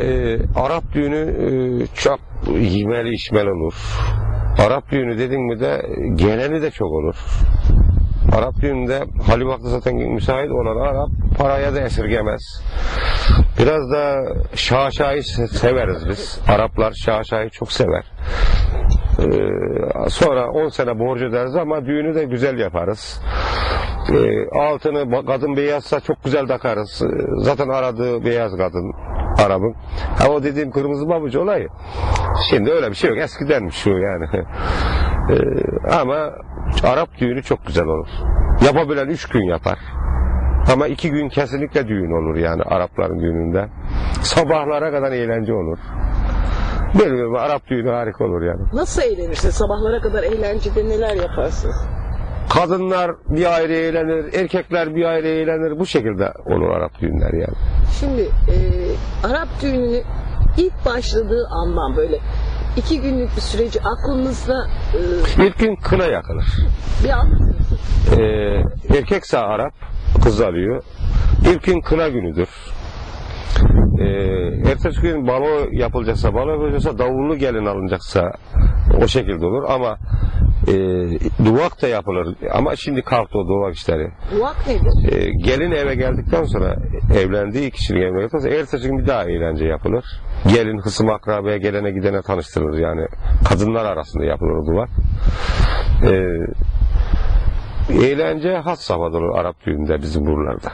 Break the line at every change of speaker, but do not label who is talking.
Ee, Arap düğünü e, çok yemeli içmeli olur. Arap düğünü dedin mi de geleni de çok olur. Arap düğününde hali vakti zaten müsait olan Arap paraya da esirgemez. Biraz da şaşayı se- severiz biz. Araplar şaşayı çok sever. Ee, sonra 10 sene borcu öderiz ama düğünü de güzel yaparız. Ee, altını kadın beyazsa çok güzel takarız. Ee, zaten aradığı beyaz kadın Arap'ın. Ha o dediğim kırmızı babucu olayı. Şimdi öyle bir şey yok. Eskidenmiş şu yani. Ee, ama Arap düğünü çok güzel olur. Yapabilen üç gün yapar. Ama iki gün kesinlikle düğün olur yani Arapların düğününde. Sabahlara kadar eğlence olur. Bilmiyorum Arap düğünü harika olur yani.
Nasıl eğlenirsin? Sabahlara kadar eğlencede neler yaparsın?
Kadınlar bir ayrı eğlenir, erkekler bir ayrı eğlenir. Bu şekilde olur Arap düğünler yani.
Şimdi e, Arap düğünü ilk başladığı andan böyle iki günlük bir süreci aklınızda e,
İlk gün kına yakılır.
bir an
Ee, erkekse Arap, kız alıyor. İlk gün kına günüdür. Ee, ertesi gün balo yapılacaksa, balo yapılacaksa, davullu gelin alınacaksa o şekilde olur ama e, duvak da yapılır. Ama şimdi kalktı o duvak işleri.
Duvak nedir?
E, gelin eve geldikten sonra evlendiği kişinin evine geldikten sonra ertesi gün bir daha eğlence yapılır. Gelin hısım akrabaya gelene gidene tanıştırılır yani. Kadınlar arasında yapılır o duvar. E, eğlence has safhada olur Arap düğünde bizim buralarda.